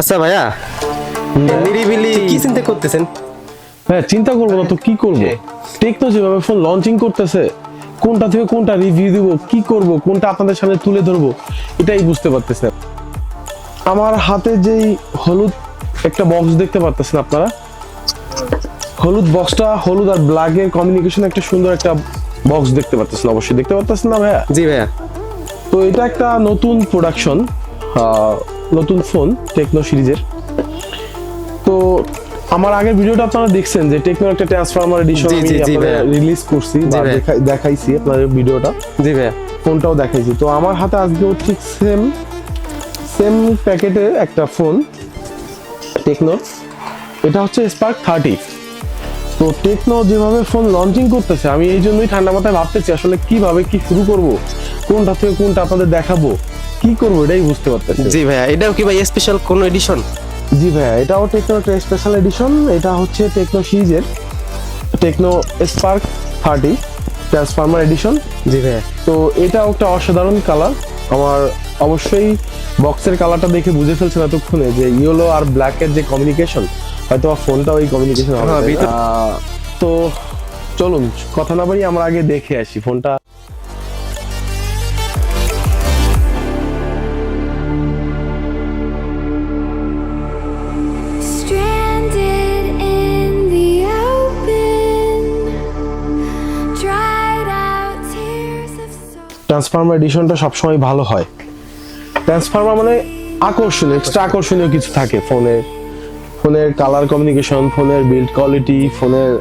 আচ্ছা ভাইয়া নিরিবিলি কি চিন্তা করতেছেন? হ্যাঁ চিন্তা করব না তো কি করব? টেকনো যেভাবে ফোন লঞ্চিং করতেছে কোনটা থেকে কোনটা রিভিউ দিব কি করব কোনটা আপনাদের সামনে তুলে ধরবো এটাই বুঝতে পারতেছি আমার হাতে যেই হলুদ একটা বক্স দেখতে পারতেছেন আপনারা? হলুদ বক্সটা হলুদ আর ব্ল্যাকের কমিউনিকেশন একটা সুন্দর একটা বক্স দেখতে পারতেছেন অবশ্যই। দেখতে পারতেছেন না ভাইয়া? জি ভাইয়া। তো এটা একটা নতুন প্রোডাকশন নতুন ফোন টেকনো সিরিজের। তো আমার আগের ভিডিওটা আপনারা দেখছেন যে টেকনো একটা ট্রান্সফরমার এডিশন ভাইয়া। রিলিজ করছি বা দেখাই- দেখাইছি আপনাদের ভিডিওটা। জি ভাইয়া। ফোনটাও দেখাইছি। তো আমার হাতে আজকেও ঠিক সেম সেম প্যাকেটে একটা ফোন টেকনো এটা হচ্ছে স্পার্ক থার্টি তো টেকনো যেভাবে ফোন লঞ্চিং করতেছে আমি এই জন্যই ঠান্ডা মাথায় ভাবতেছি আসলে কীভাবে কি শুরু করব কোনটা থেকে কোনটা আপনাদের দেখাবো কি করব এটাই বুঝতে পারতেছি জি ভাইয়া এটাও কি ভাই স্পেশাল কোন এডিশন জি ভাইয়া এটাও টেকনো একটা স্পেশাল এডিশন এটা হচ্ছে টেকনো সিরিজের Tecno Spark thirty transformer edition জি ভাইয়া। তো এটাও একটা অসাধারণ কালার আমার অবশ্যই বক্সের কালারটা দেখে বুঝে ফেলছেন এতক্ষণে যে ইয়েলো আর ব্ল্যাকের যে কমিউনিকেশন হয়তো ফোনটাও এই কমিউনিকেশন হবে হ্যাঁ, তো চলুন কথা না বাড়ি আমরা আগে দেখে আসি ফোনটা. ট্রান্সফার্মার এডিশনটা সবসময় ভালো হয়। ট্রান্সফার্মার মানে আকর্ষণীয় এক্সট্রা আকর্ষণীয় কিছু থাকে ফোনে ফোনের কালার কমিউনিকেশন ফোনের বিল্ড কোয়ালিটি ফোনের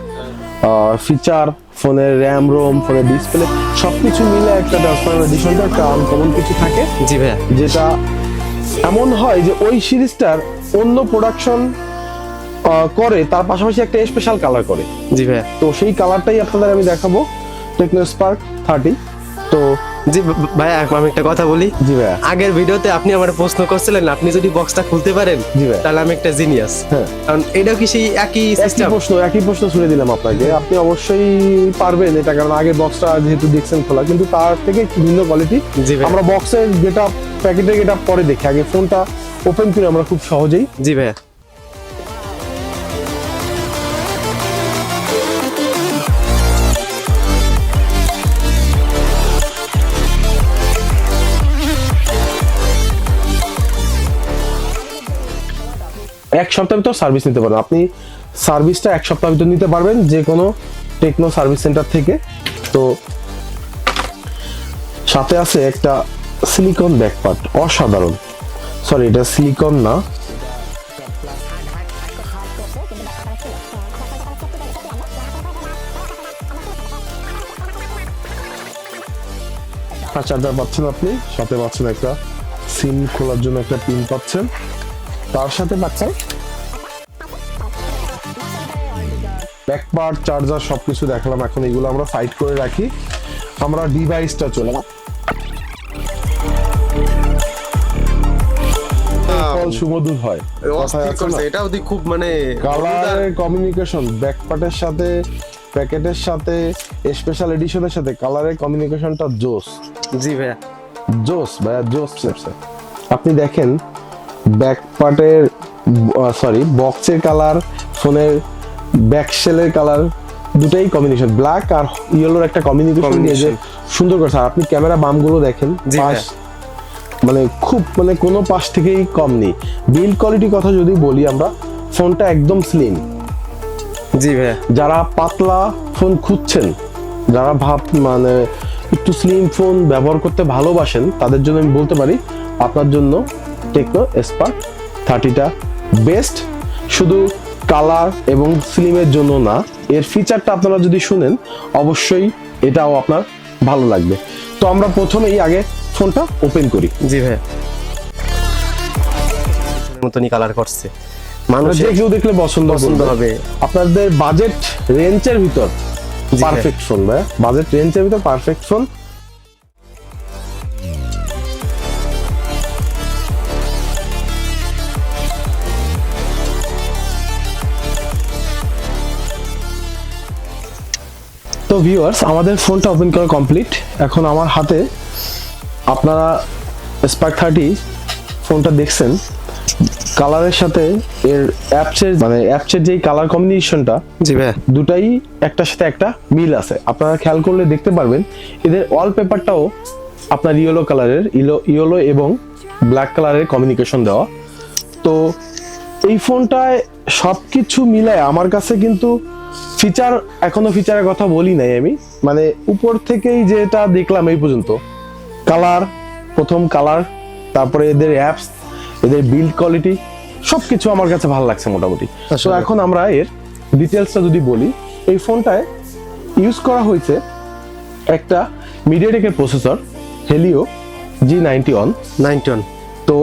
ফিচার ফোনের র্যাম রোম ফোনের ডিসপ্লে সবকিছু মিলে একটা ট্রান্সফার্মার এডিশনটা একটা আনকমন কিছু থাকে। জি ভাইয়া। যেটা এমন হয় যে ওই সিরিজটার অন্য প্রোডাকশন করে তার পাশাপাশি একটা স্পেশাল কালার করে। জি ভাইয়া। তো সেই কালারটাই আপনাদের আমি দেখাবো। টেকনো স্পার্ক থার্টি তো জি ভাইয়া আমি একটা কথা বলি। জি ভাইয়া। আগের ভিডিওতে আপনি আমার প্রশ্ন করছিলেন আপনি যদি বক্সটা খুলতে পারেন জি ভাইয়া। তাহলে আমি একটা জিনিয়াস হ্যাঁ। কারণ এটাও কি সেই একই একই সিস্টেম প্রশ্ন একই প্রশ্ন ছুড়ে দিলাম আপনাকে। আপনি অবশ্যই পারবেন এটা কারণ আগে বক্সটা যেহেতু দেখছেন খোলা কিন্তু তার থেকে ভিন্ন কোয়ালিটি জি। আমরা বক্সের যেটা প্যাকেটের যেটা পরে দেখি। আগে ফোনটা ওপেন করি আমরা খুব সহজেই জি ভাইয়া। এক সপ্তাহ ভিতর সার্ভিস নিতে পারেন আপনি সার্ভিসটা এক সপ্তাহ ভিতর নিতে পারবেন যে কোনো টেকনো সার্ভিস সেন্টার থেকে। তো সাথে আছে একটা সিলিকন ব্যাকপার্ট অসাধারণ। সরি এটা সিলিকন না। চার্জার পাচ্ছেন আপনি, সাথে পাচ্ছেন একটা সিম খোলার জন্য একটা পিন পাচ্ছেন। তার সাথে পাচ্ছেন ব্যাকপার্ট চার্জার সবকিছু দেখালাম। এখন এগুলো আমরা সাইড করে রাখি। আমরা ডিভাইসটা চলে সুমধুর হয়। দি খুব মানে কালারের কমিউনিকেশন ব্যাকপার্টের সাথে প্যাকেটের সাথে স্পেশাল এডিশনের সাথে কালারের কমিউনিকেশনটা জোস। জি ভাইয়া। জোস ভাইয়া জোস আপনি দেখেন ব্যাক পার্টের সরি বক্সের কালার ফোনের ব্যাক শেলের কালার দুটাই কম্বিনেশন ব্ল্যাক আর ইয়েলোর একটা কম্বিনেশন দিয়ে যে সুন্দর করছে। আর আপনি ক্যামেরা বামগুলো দেখেন পাশ মানে খুব মানে কোনো পাশ থেকেই কম নেই। বিল্ড কোয়ালিটি কথা যদি বলি আমরা ফোনটা একদম স্লিম জি ভাইয়া। যারা পাতলা ফোন খুঁজছেন যারা ভাব মানে একটু স্লিম ফোন ব্যবহার করতে ভালোবাসেন তাদের জন্য আমি বলতে পারি আপনার জন্য টেকনো স্পার্ক থার্টিটা বেস্ট শুধু কালার এবং স্লিমের জন্য না এর ফিচারটা আপনারা যদি শুনেন অবশ্যই এটাও আপনার ভালো লাগবে। তো আমরা প্রথমেই আগে ফোনটা ওপেন করি। জি ভাইয়া। মতনই কালার করছে। মানে মানুষ কেউ দেখলে পছন্দ পছন্দ হবে। আপনাদের বাজেট রেঞ্জের ভিতর পারফেক্ট ফোন ভাই বাজেট রেঞ্জের ভিতর পারফেক্ট ফোন তো ভিউয়ার্স আমাদের ফোনটা ওপেন করা কমপ্লিট এখন আমার হাতে আপনারা স্পার্ক থার্টি ফোনটা দেখছেন। কালারের সাথে এর অ্যাপসের মানে অ্যাপসের যেই কালার কম্বিনেশনটা জি ভাইয়া। দুটাই একটার সাথে একটা মিল আছে। আপনারা খেয়াল করলে দেখতে পারবেন এদের ওয়ালপেপারটাও আপনার ইয়েলো কালারের ইলো ইয়েলো এবং ব্ল্যাক কালারের কমিউনিকেশন দেওয়া। তো এই ফোনটায় সব কিছু মিলায় আমার কাছে কিন্তু ফিচার এখনও ফিচারের কথা বলি নাই আমি। মানে উপর থেকেই যেটা দেখলাম এই পর্যন্ত কালার প্রথম কালার তারপরে এদের অ্যাপস এদের বিল্ড কোয়ালিটি সব কিছু আমার কাছে ভালো লাগছে মোটামুটি। তো এখন আমরা এর ডিটেলসটা যদি বলি এই ফোনটায় ইউজ করা হয়েছে একটা মিডিয়াটেকের processor Helio G ninety one ninety one তো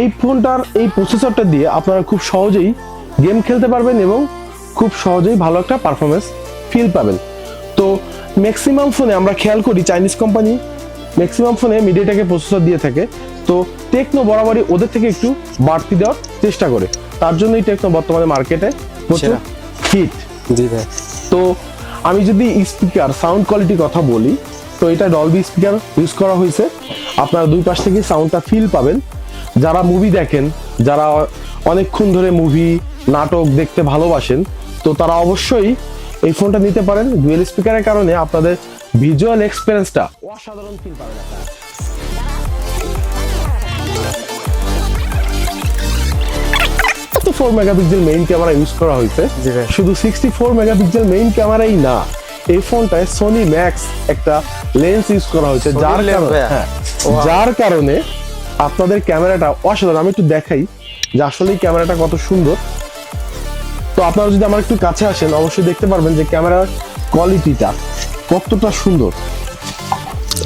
এই ফোনটার এই প্রসেসরটা দিয়ে আপনারা খুব সহজেই গেম খেলতে পারবেন এবং খুব সহজেই ভালো একটা পারফরমেন্স ফিল পাবেন। তো ম্যাক্সিমাম ফোনে আমরা খেয়াল করি চাইনিজ কোম্পানি ম্যাক্সিমাম ফোনে মিডিয়াটাকে প্রসেসর দিয়ে থাকে। তো টেকনো বরাবরই ওদের থেকে একটু বাড়তি দেওয়ার চেষ্টা করে। তার জন্যই টেকনো বর্তমানে মার্কেটে প্রচুর। হিট জি তো আমি যদি স্পিকার সাউন্ড কোয়ালিটি কথা বলি তো এটা ডলবি স্পিকার ইউজ করা হয়েছে। আপনারা দুই পাশ থেকে সাউন্ডটা ফিল পাবেন। যারা মুভি দেখেন যারা অনেকক্ষণ ধরে মুভি নাটক দেখতে ভালোবাসেন তো তারা অবশ্যই এই ফোনটা নিতে পারেন ডুয়েল স্পিকারের কারণে আপনাদের ভিজুয়াল এক্সপিরিয়েন্সটা অসাধারণ ফিল পাবেন আপনারা। Four megapixel main camera use করা হয়েছে। শুধু সিক্সটি ফোর মেগাপিক্সেল মেইন ক্যামেরাই না এই ফোনটায় সোনি ম্যাক্স একটা লেন্স ইউজ করা হয়েছে যার কারণে হ্যাঁ যার কারণে আপনাদের ক্যামেরাটা অসাধারণ। আমি একটু দেখাই যে আসলে ক্যামেরাটা কত সুন্দর। তো আপনারা যদি আমার একটু কাছে আসেন অবশ্যই দেখতে পারবেন যে ক্যামেরার কোয়ালিটিটা কতটা সুন্দর।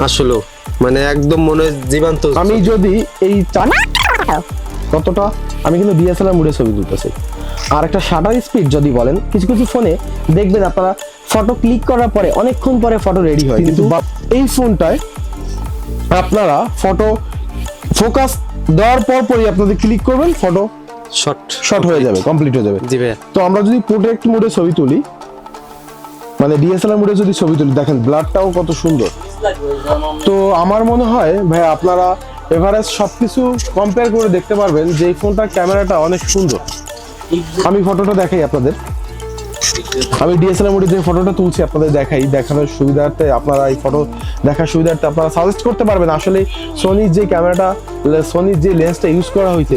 আসলে মানে একদম মনে জীবন্ত। আমি যদি এই চা- কতটা? আমি কিন্তু ডিএসএলআর মুডে ছবি তুলতেছি। আর একটা শাটার স্পিড যদি বলেন কিছু কিছু ফোনে দেখবেন আপনারা ফটো ক্লিক করার পরে অনেকক্ষণ পরে ফটো রেডি হয়। কিন্তু বা- এই ফোনটায় আপনারা ফটো ফোকাস দেওয়ার পর পরই আপনাদের ক্লিক করবেন ফটো শর্ট শর্ট হয়ে যাবে কমপ্লিট হয়ে যাবে। জি ভাইয়া। তো আমরা যদি প্রোটেক্ট মোডে ছবি তুলি মানে ডিএসএলআর মোডে যদি ছবি তুলি দেখেন ব্লাডটাও কত সুন্দর। তো আমার মনে হয় ভাই আপনারা এভারেজ সবকিছু কম্পেয়ার করে দেখতে পারবেন যে এই ফোনটার ক্যামেরাটা অনেক সুন্দর। আমি ফটোটা দেখাই আপনাদের। আমি ডিএসএলআর মোডে যে ফটোটা তুলছি আপনাদের দেখাই দেখানোর সুবিধার্থে আপনারা এই ফটো দেখার সুবিধার্থে আপনারা সাজেস্ট করতে পারবেন। আসলে সোনির যে ক্যামেরাটা সোনির যে লেন্সটা ইউজ করা হয়েছে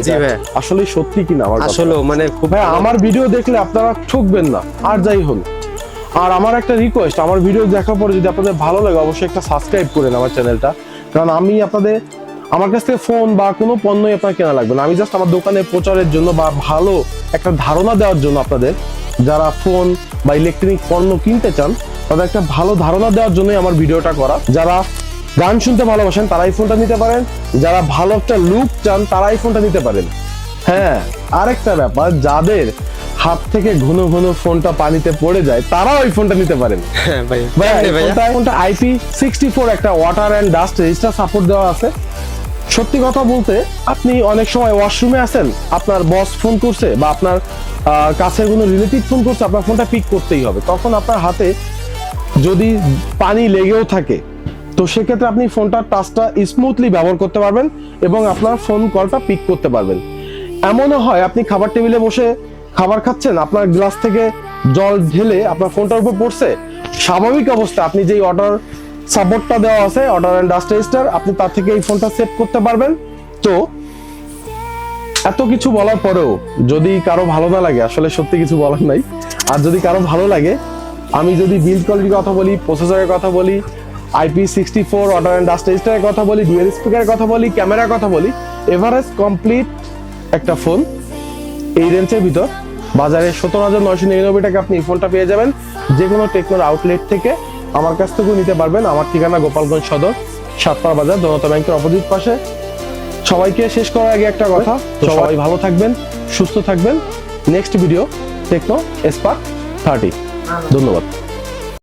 আসলে সত্যি কিনা আমার আসলে মানে খুব ভাই আমার ভিডিও দেখলে আপনারা ঠকবেন না আর যাই হল আর আমার একটা রিকোয়েস্ট আমার ভিডিও দেখার পরে যদি আপনাদের ভালো লাগে অবশ্যই একটা সাবস্ক্রাইব করেন আমার চ্যানেলটা কারণ আমি আপনাদের আমার কাছ থেকে ফোন বা কোনো পণ্যই আপনার কেনা লাগবে না। আমি জাস্ট আমার দোকানে প্রচারের জন্য বা ভালো একটা ধারণা দেওয়ার জন্য আপনাদের যারা ফোন বা ইলেকট্রনিক পণ্য কিনতে চান তাদের একটা ভালো ধারণা দেওয়ার জন্য আমার ভিডিওটা করা। যারা গান শুনতে ভালোবাসেন তারা এই ফোনটা নিতে পারেন। যারা ভালো একটা লুক চান তারা এই ফোনটা নিতে পারেন। হ্যাঁ আরেকটা ব্যাপার যাদের হাত থেকে ঘন ঘন ফোনটা পানিতে পড়ে যায় তারাও এই ফোনটা নিতে পারেন। হ্যাঁ ফোনটা আইপি সিক্সটি ফোর একটা water and dust resistor support দেওয়া আছে। সত্যি কথা বলতে, আপনি অনেক সময় ওয়াশরুমে আছেন, আপনার বস ফোন করছে বা আপনার কাছের কোনো রিলেটিভ ফোন করছে, আপনার ফোনটা পিক করতেই হবে। তখন আপনার হাতে যদি পানি লেগেও থাকে, তো সেক্ষেত্রে আপনি ফোনটার টাচটা স্মুথলি ব্যবহার করতে পারবেন এবং আপনার ফোন কলটা পিক করতে পারবেন। এমনও হয়, আপনি খাবার টেবিলে বসে খাবার খাচ্ছেন, আপনার গ্লাস থেকে জল ঢেলে আপনার ফোনটার উপর পড়ছে, স্বাভাবিক অবস্থা, আপনি যেই অর্ডার সাপোর্টটা দেওয়া আছে অর্ডার অ্যান্ড ডাস্ট রেজিস্টার আপনি তার থেকে এই ফোনটা সেভ করতে পারবেন। তো, এত কিছু বলার পরেও যদি কারও ভালো না লাগে, আসলে সত্যি কিছু বলার নাই, আর যদি কারও ভালো লাগে, আমি যদি বিল্ড কোয়ালিটির কথা বলি প্রসেসরের কথা বলি IP sixty four water and dust রেজিস্টারের কথা বলি ডুয়েল স্পিকারের কথা বলি ক্যামেরার কথা বলি এভারেজ কমপ্লিট একটা ফোন এই রেঞ্জের ভিতর। বাজারে সতেরো হাজার নয়শো নিরানব্বই টাকা আপনি এই ফোনটা পেয়ে যাবেন যে কোনো টেকনোর আউটলেট থেকে। আমার কাছ থেকেও নিতে পারবেন। আমার ঠিকানা গোপালগঞ্জ সদর সাতপাড়া বাজার জনতা ব্যাংকের অপোজিট পাশে। সবাইকে শেষ করার আগে একটা কথা সবাই ভালো থাকবেন সুস্থ থাকবেন। Next video Tecno Spark thirty ধন্যবাদ।